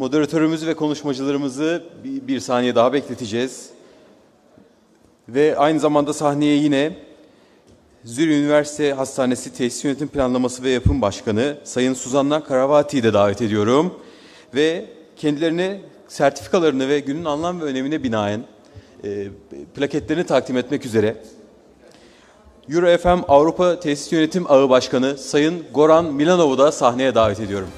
Moderatörümüzü ve konuşmacılarımızı bir, bir saniye daha bekleteceğiz. Ve aynı zamanda sahneye yine Zürih Üniversite Hastanesi Tesis Yönetim Planlaması ve Yapım Başkanı Sayın Suzanna Karavati'yi de davet ediyorum. Ve kendilerine sertifikalarını ve günün anlam ve önemine binaen e, plaketlerini takdim etmek üzere Euro FM Avrupa Tesis Yönetim Ağı Başkanı Sayın Goran Milanov'u da sahneye davet ediyorum.